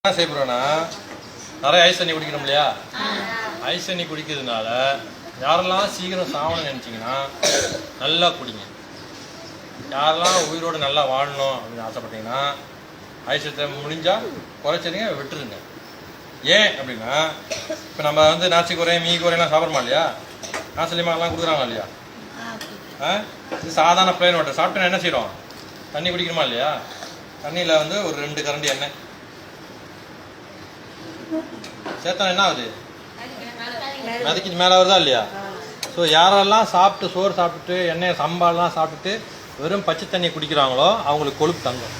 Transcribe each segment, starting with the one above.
என்ன செய்யப்படுறோன்னா நிறைய ஐஸ் தண்ணி குடிக்கணும் இல்லையா? ஐஸ் தண்ணி குடிக்கிறதுனால யாரெல்லாம் சீக்கிரம் சாவணும்னு நினச்சிங்கன்னா நல்லா குடிங்க. யாரெல்லாம் உயிரோடு நல்லா வாழணும் அப்படின்னு ஆசைப்பட்டீங்கன்னா ஐசத்தை முடிஞ்சா குறைச்சிருங்க விட்டுருங்க. ஏன் அப்படின்னா இப்போ நம்ம வந்து நாச்சி குறை மீ குறையெல்லாம் சாப்பிட்றோமா இல்லையா? நாசிலிமாலாம் கொடுக்குறாங்க இல்லையா? ஆ? இது சாதாரண பிளேன் வாட்டர் சாப்பிட்டு என்ன செய்கிறோம் தண்ணி குடிக்கணுமா இல்லையா? தண்ணியில் வந்து ஒரு ரெண்டு கரண்டி எண்ணெய். சேர்த்தா என்ன ஆகுது மிதக்கிட்டு மேலே வருதா இல்லையா? ஸோ யாரெல்லாம் சாப்பிட்டு சோறு சாப்பிட்டுட்டு எண்ணெய் சம்பாலாம் சாப்பிட்டுட்டு வெறும் பச்சை தண்ணி குடிக்கிறாங்களோ அவங்களுக்கு கொழுப்பு தங்கும்.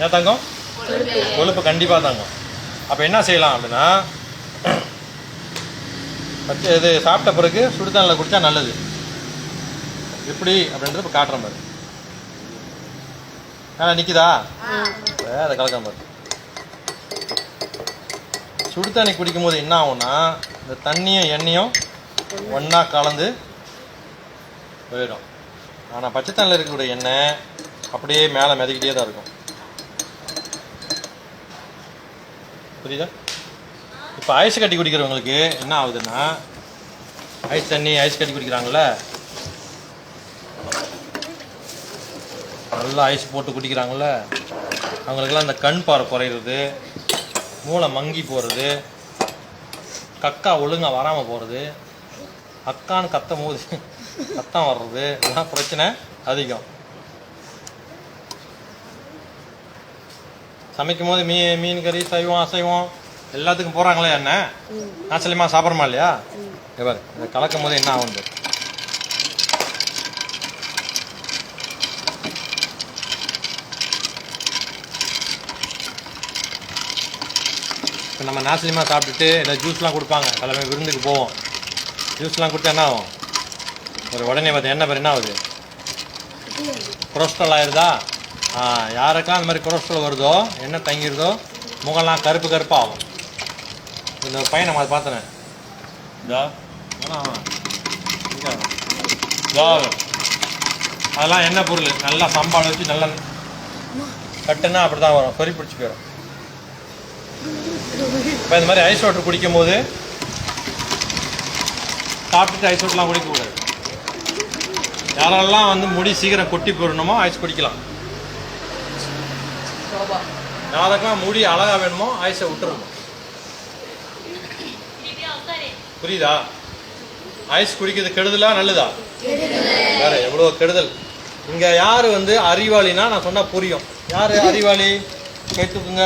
ஏன் தங்கம்? கொழுப்பு கண்டிப்பாக தங்கும். அப்போ என்ன செய்யலாம் அப்படின்னா பச்சை இது சாப்பிட்ட பிறகு சுடுதண்ணில் குடித்தா நல்லது. எப்படி அப்படின்றது இப்போ காட்டுறேன் பாரு. ஆ. நிற்கிதா அதை கலக்காம பாரு சுடு தண்ணி குடிக்கும் போது என்ன ஆகும்னா இந்த தண்ணியும் எண்ணெயும் ஒன்றா கலந்து போயிடும். ஆனால் பச்சை தண்ணியில் இருக்கக்கூடிய எண்ணெய் அப்படியே மேலே மிதக்கிட்டே தான் இருக்கும். புரியுதா? இப்போ ஐஸ் கட்டி குடிக்கிறவங்களுக்கு என்ன ஆகுதுன்னா ஐஸ் தண்ணி ஐஸ் கட்டி குடிக்கிறாங்கல்ல? நல்லா ஐஸ் போட்டு குடிக்கிறாங்கல்ல? அவங்களுக்கெல்லாம் அந்த கண் பாறை குறையிறது மூளை மங்கி போகிறது கக்கா ஒழுங்காக வராமல் போகிறது அக்கான்னு கத்தும் போது கத்தம் வர்றது இதெல்லாம் பிரச்சனை அதிகம். சமைக்கும் போது மீ மீன் கறி சைவம் அசைவம் எல்லாத்துக்கும் போகிறாங்களே என்ன நாசலியமா சாப்பிட்றோமா இல்லையா? இவர் இதை கலக்கும் போது என்ன ஆகுது இப்போ நம்ம நாசிலிமா சாப்பிட்டுட்டு இல்லை ஜூஸ்லாம் கொடுப்பாங்க. எல்லாமே விருந்துக்கு போவோம். ஜூஸ்லாம் கொடுத்தா என்ன ஆகும்? ஒரு உடனே பார்த்து என்ன பேர் என்ன ஆகுது? கொலஸ்ட்ரால் ஆயிருதா? ஆ யாருக்கெல்லாம் அந்த மாதிரி கொலஸ்ட்ரால் வருதோ என்ன தங்கிடுதோ முகம்லாம் கருப்பு கருப்பாக ஆகும். இந்த பையன் நம்ம அதை பார்த்தேன் இதா அதெல்லாம் என்ன பொருள். நல்லா சம்பாடு வச்சு நல்லா கட்டுன்னா அப்படி தான் வரும். சொறி பிடிச்சி போயிடும். இப்போ இந்த மாதிரி ஐஸ் வாட்டர் குடிக்கும் போது சாப்பிட்டுட்டு ஐஸ் வாட்டர்லாம் குடிக்கக்கூடாது. யாரெல்லாம் வந்து முடி சீக்கிரம் கொட்டி போயிடணுமோ ஐஸ் குடிக்கலாம். யாருக்கெல்லாம் முடி அழகா வேணுமோ ஐஸை விட்டுறணும். புரியுதா? ஐஸ் குடிக்கிறது கெடுதலா நல்லதா? வேற எவ்வளோ கெடுதல். இங்கே யார் வந்து அறிவாளினா நான் சொன்னால் புரியும். யார் அறிவாளி? கேட்டுக்குங்க.